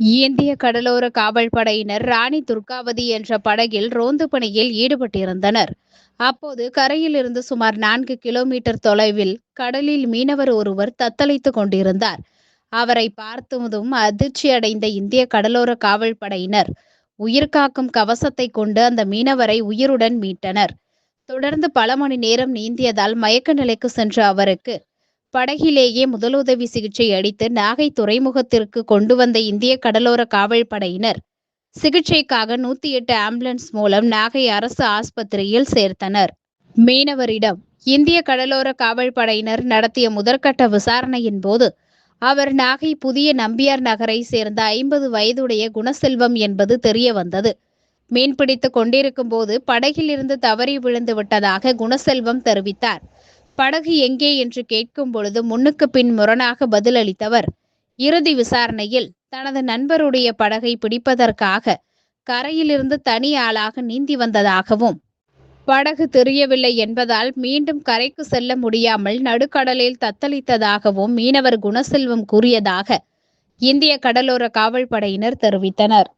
இந்திய கடலோர காவல் படையினர் ராணி துர்காவதி என்ற படகில் ரோந்து பணியில் ஈடுபட்டிருந்தனர். அப்போது கரையிலிருந்து சுமார் நான்கு கிலோமீட்டர் தொலைவில் கடலில் மீனவர் ஒருவர் தத்தளித்துக் கொண்டிருந்தார். அவரை பார்த்ததும் அதிர்ச்சியடைந்த இந்திய கடலோர காவல் படையினர் உயிர்காக்கும் கவசத்தை கொண்டு அந்த மீனவரை உயிருடன் மீட்டனர். தொடர்ந்து பல மணி நேரம் நீந்தியதால் மயக்க நிலைக்கு சென்ற அவருக்கு படகிலேயே முதலுதவி சிகிச்சை அளித்து நாகை துறைமுகத்திற்கு கொண்டு வந்த இந்திய கடலோர காவல் படையினர். சிகிச்சைக்காக நூத்தி எட்டு ஆம்புலன்ஸ் மூலம் நாகை அரசு ஆஸ்பத்திரியில் சேர்த்தனர். மீனவரிடம் இந்திய கடலோர காவல் படையினர் நடத்திய முதற்கட்ட விசாரணையின் போது அவர் நாகை புதிய நம்பியார் நகரை சேர்ந்த ஐம்பது வயதுடைய குணசெல்வம் என்பது தெரிய வந்தது மீன்பிடித்து கொண்டிருக்கும் போது படகிலிருந்து தவறி விழுந்து விட்டதாக குணசெல்வம் தெரிவித்தார். படகு எங்கே என்று கேட்கும் பொழுது முன்னுக்கு பின் முரணாக பதிலளித்தவர் இறுதி விசாரணையில் தனது நண்பருடைய படகை பிடிப்பதற்காக கரையிலிருந்து தனி ஆளாக நீந்தி வந்ததாகவும் படகு தெரியவில்லை என்பதால் மீண்டும் கரைக்கு செல்ல முடியாமல் நடுக்கடலில் தத்தளித்ததாகவும் மீனவர் குணசெல்வம் கூறியதாக இந்திய கடலோர காவல் படையினர் தெரிவித்தனர்.